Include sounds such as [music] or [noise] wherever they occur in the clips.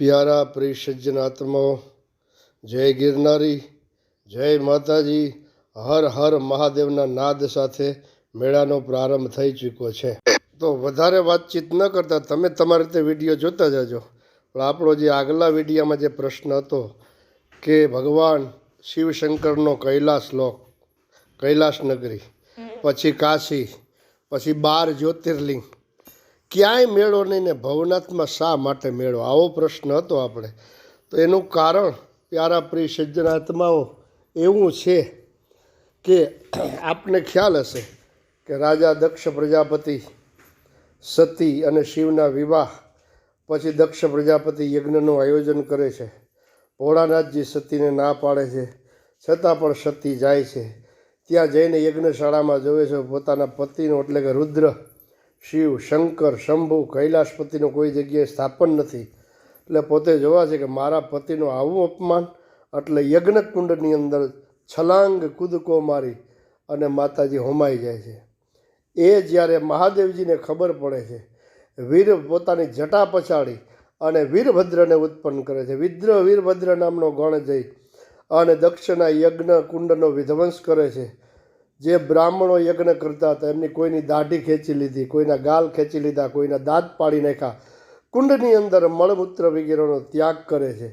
પ્યારા પ્રિય આત્માઓ જય ગિરનારી જય માતાજી હર હર મહાદેવના નાદ સાથે મેળાનો પ્રારંભ થઈ ચૂક્યો છે. તો વધારે વાતચીત ન કરતા તમે તમારી રીતે વીડિયો જોતા જજો. પણ આપણો જે આગલા વિડીયામાં જે પ્રશ્ન હતો કે ભગવાન શિવશંકરનો કૈલાસ લોક કૈલાસ નગરી પછી કાશી પછી બાર જ્યોતિર્લિંગ ક્યાંય મેળો નહીં ને ભવનાથમાં શા માટે મેળો? આવો પ્રશ્ન હતો આપણે. તો એનું કારણ પ્યારા પ્રિય સજ્જન આત્માઓ એવું છે કે આપને ખ્યાલ હશે કે રાજા દક્ષ પ્રજાપતિ સતી અને શિવના વિવાહ પછી દક્ષ પ્રજાપતિ યજ્ઞનું આયોજન કરે છે. ભોળાનાથજી સતીને ના પાડે છે. છતાં પણ સતી જાય છે. ત્યાં જઈને યજ્ઞશાળામાં જોવે છે પોતાના પતિનો એટલે કે રુદ્ર શિવ, શંકર, શંભુ કૈલાસપતિનું કોઈ જગ્યાએ સ્થાપન નથી. એટલે પોતે જોવા છે કે મારા પતિનું આવું અપમાન, એટલે યજ્ઞકુંડની અંદર છલાંગ કૂદકો મારી અને માતાજી હોમાઈ જાય છે. એ જ્યારે મહાદેવજીને ખબર પડે છે, વીર પોતાની જટા પછાડી અને વીરભદ્રને ઉત્પન્ન કરે છે. વિદ્ર વીરભદ્ર નામનો ગણ જઈ અને દક્ષના યજ્ઞ કુંડનો વિધ્વંસ કરે છે. જે બ્રાહ્મણો યજ્ઞ કરતા હતા, એમની કોઈની દાઢી ખેંચી લીધી, કોઈના ગાલ ખેંચી લીધા, કોઈના દાંત પાડી નાખ્યા. કુંડની અંદર મળમૂત્ર વગેરેનો ત્યાગ કરે છે.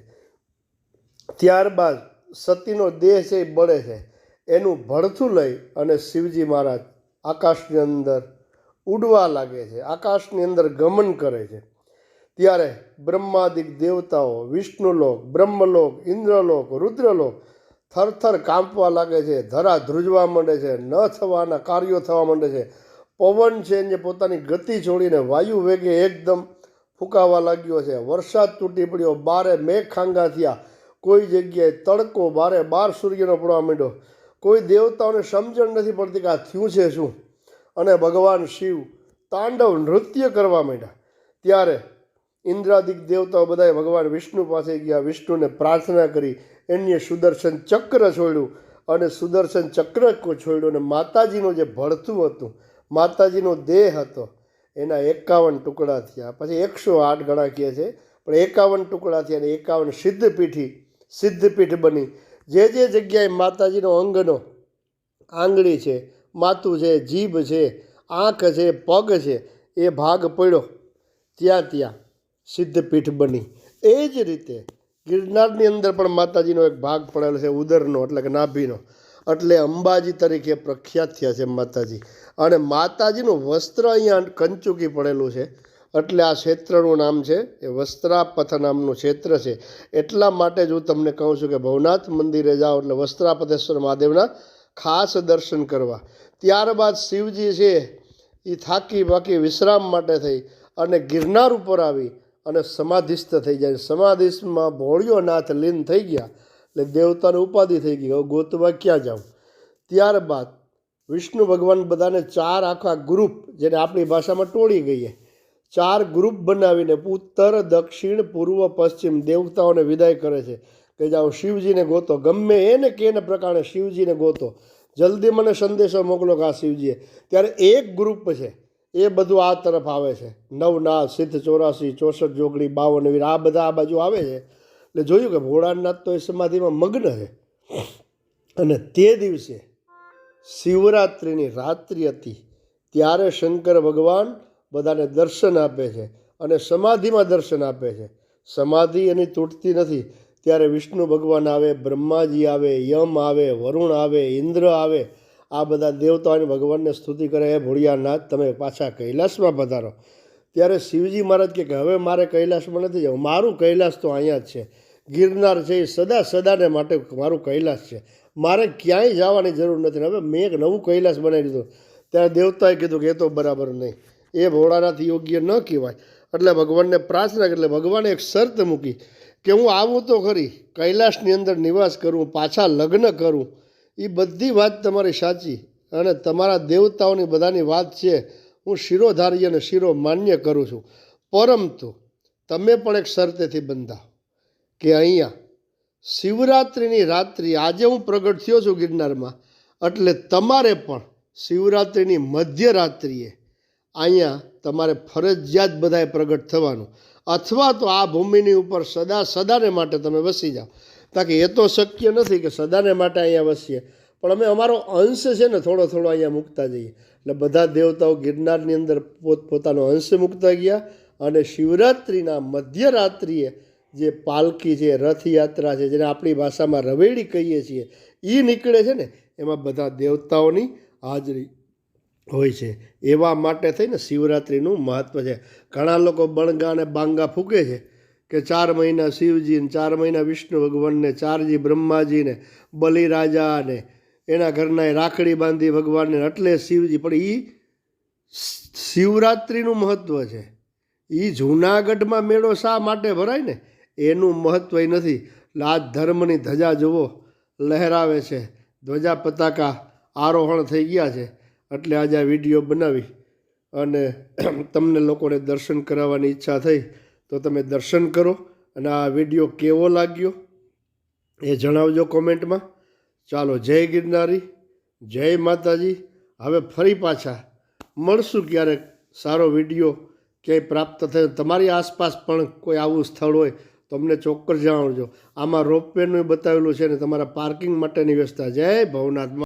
ત્યારબાદ સતીનો દેહ છે એ બળે છે. એનું ભડથું લઈ અને શિવજી મહારાજ આકાશની અંદર ઉડવા લાગે છે. આકાશની અંદર ગમન કરે છે. ત્યારે બ્રહ્માદિક દેવતાઓ, વિષ્ણુલોક, બ્રહ્મલોક, ઇન્દ્રલોક, રુદ્રલોક થરથર કાંપવા લાગે છે, ધરા ધ્રુજવા માંડે છે, ન થવાના કાર્યો થવા માંડે છે. પવન છે જે પોતાની ગતિ છોડીને વાયુ વેગે એકદમ ફૂંકાવા લાગ્યો છે. વરસાદ તૂટી પડ્યો, બારે મેઘ ખાંગા થયા. કોઈ જગ્યાએ તડકો બારે બાર સૂર્યનો પડવા માંડ્યો. કોઈ દેવતાઓને સમજણ નથી પડતી કે આ થયું છે શું? અને ભગવાન શિવ તાંડવ નૃત્ય કરવા માંડ્યા. ત્યારે ઇન્દ્રાદિક દેવતાઓ બધાએ ભગવાન વિષ્ણુ પાસે ગયા. વિષ્ણુને પ્રાર્થના કરી. એમને સુદર્શન ચક્ર છોડ્યું અને સુદર્શન ચક્ર છોડ્યું અને માતાજીનું જે ભળતું હતું, માતાજીનો દેહ હતો, એના એકાવન ટુકડા થયા. પછી એકસો આઠ ગણા કહે છે, પણ એકાવન ટુકડા થયા અને એકાવન સિદ્ધપીઠી, સિદ્ધપીઠ બની. જે જે જગ્યાએ માતાજીનો અંગનો આંગળી છે, માથું છે, જીભ છે, આંખ છે, પગ છે, એ ભાગ પડ્યો. ત્યાં ત્યાં સિદ્ધપીઠ બની. એ જ રીતે ગિરનારની અંદર પણ માતાજીનો એક ભાગ પડેલો છે, ઉદરનો, એટલે કે નાભીનો. એટલે અંબાજી તરીકે પ્રખ્યાત થયા છે માતાજી. અને માતાજીનું વસ્ત્ર અહીંયા કંચુકી પડેલું છે. એટલે આ ક્ષેત્રનું નામ છે, એ વસ્ત્રાપથ નામનું ક્ષેત્ર છે. એટલા માટે જ હું તમને કહું છું કે ભવનાથ મંદિરે જાઓ એટલે વસ્ત્રાપથેશ્વર મહાદેવના ખાસ દર્શન કરવા. ત્યારબાદ શિવજી છે એ થાકી બાકી વિશ્રામ માટે થઈ અને ગિરનાર ઉપર આવી અને સમાધિસ્થ થઈ જાય. સમાધિસ્થમાં ભોળિયો નાથ લીન થઈ ગયા. એટલે દેવતાની ઉપાધિ થઈ ગઈ. હવે ગોતવા ક્યાં જાઉં? ત્યારબાદ વિષ્ણુ ભગવાન બધાને ચાર આખા ગ્રુપ જેને આપણી ભાષામાં ટોળી ગઈએ ચાર ગ્રુપ બનાવીને ઉત્તર, દક્ષિણ, પૂર્વ, પશ્ચિમ દેવતાઓને વિદાય કરે છે. કે જાઓ શિવજીને ગોતો. ગમે એને કે એને પ્રકારે શિવજીને ગોતો. જલ્દી મને સંદેશો મોકલો કે આ શિવજીએ. ત્યારે એક ગ્રુપ છે. એ બધું આ તરફ આવે છે. નવનાથ, સિદ્ધ, ચોરાસી, ચોસઠ જોગણી બાવન, વીર, આ બધા આ બાજુ આવે છે. એટલે જોયું કે ભોળાનાથ તો એ સમાધિમાં મગ્ન છે. અને તે દિવસે શિવરાત્રિની રાત્રિ હતી. ત્યારે શંકર ભગવાન બધાને દર્શન આપે છે અને સમાધિમાં દર્શન આપે છે. સમાધિ એની તૂટતી નથી. ત્યારે વિષ્ણુ ભગવાન આવે, બ્રહ્માજી આવે, યમ આવે, વરુણ આવે, ઇન્દ્ર આવે આ બધા દેવતાઓની ભગવાનને સ્તુતિ કરે, હે ભોળિયાનાથ, તમે પાછા કૈલાસમાં પધારો. ત્યારે શિવજી મહારાજ કે, હવે મારે કૈલાસમાં નથી જવું. મારું કૈલાસ તો અહીંયા જ છે. ગિરનાર છે એ સદા સદાને માટે મારું કૈલાસ છે. મારે ક્યાંય જવાની જરૂર નથી. હવે મેં એક નવું કૈલાસ બનાવી દીધું. ત્યારે દેવતાએ કીધું કે, એ તો બરાબર નહીં. એ ભોળાનાથ યોગ્ય ન કહેવાય. એટલે ભગવાનને પ્રાર્થના એટલે ભગવાને એક શરત મૂકી કે, હું આવું તો ખરી. કૈલાસની અંદર નિવાસ કરું, પાછા લગ્ન કરું. એ બધી વાત તમારી સાચી અને તમારા દેવતાઓની બધાની વાત છે, હું શિરોધારી અને શિરો માન્ય કરું છું. પરંતુ તમે પણ એક શરતેથી બંધા કે અહીંયા શિવરાત્રિની રાત્રિ આજે હું પ્રગટ થયો છું ગિરનારમાં, એટલે તમારે પણ શિવરાત્રિની મધ્યરાત્રિએ અહીંયા તમારે ફરજિયાત બધાએ પ્રગટ થવાનું. અથવા તો આ ભૂમિની ઉપર સદા સદાને માટે તમે વસી જાઓ. તાકી એ તો શક્ય નથી કે સદાને માટે અહીંયા વસીએ. પણ અમે અમારો અંશ છે ને થોડો થોડો અહીંયા મૂકતા જઈએ. એટલે બધા દેવતાઓ ગિરનારની અંદર પોત, પોતાનો અંશ મૂકતા ગયા અને શિવરાત્રિના મધ્યરાત્રિએ જે પાલકી છે, રથયાત્રા છે, જેને આપણી ભાષામાં રવેડી કહીએ છીએ એ નીકળે છે ને, એમાં બધા દેવતાઓની હાજરી હોય છે. એવા માટે થઈને શિવરાત્રિનું મહત્ત્વ છે. ઘણા લોકો બણગા અને બાંગા ફૂંકે છે. કે ચાર મહિના શિવજીને, ચાર મહિના વિષ્ણુ ભગવાનને, ચારજી બ્રહ્માજીને, બલિરાજાને, એના ઘરના રાખડી બાંધી ભગવાનને, એટલે શિવજી, પણ એ શિવરાત્રિનું મહત્ત્વ છે. એ જૂનાગઢમાં મેળો શા માટે ભરાય ને? એનું મહત્ત્વ નથી. એટલે આ ધર્મની ધજા જુઓ, લહેરાવે છે. ધ્વજા પતાકા આરોહણ થઈ ગયા છે. એટલે આજે આ વીડિયો બનાવી અને [clears throat] તમને લોકોને દર્શન કરાવવાની ઈચ્છા થઈ. તો તમે દર્શન કરો અને આ વીડિયો કેવો લાગ્યો એ જણાવજો કોમેન્ટમાં. ચાલો, જય ગિરનારી, જય માતાજી. હવે ફરી પાછા મળશું ક્યારેક સારો વીડિયો ક્યાંય પ્રાપ્ત થયો. તમારી આસપાસ પણ કોઈ આવું સ્થળ હોય તો અમને ચોક્કસ જણાવજો. આમાં રોપવેનું બતાવેલું છે ને તમારા પાર્કિંગ માટેની વ્યવસ્થા. જય ભવનાથમાં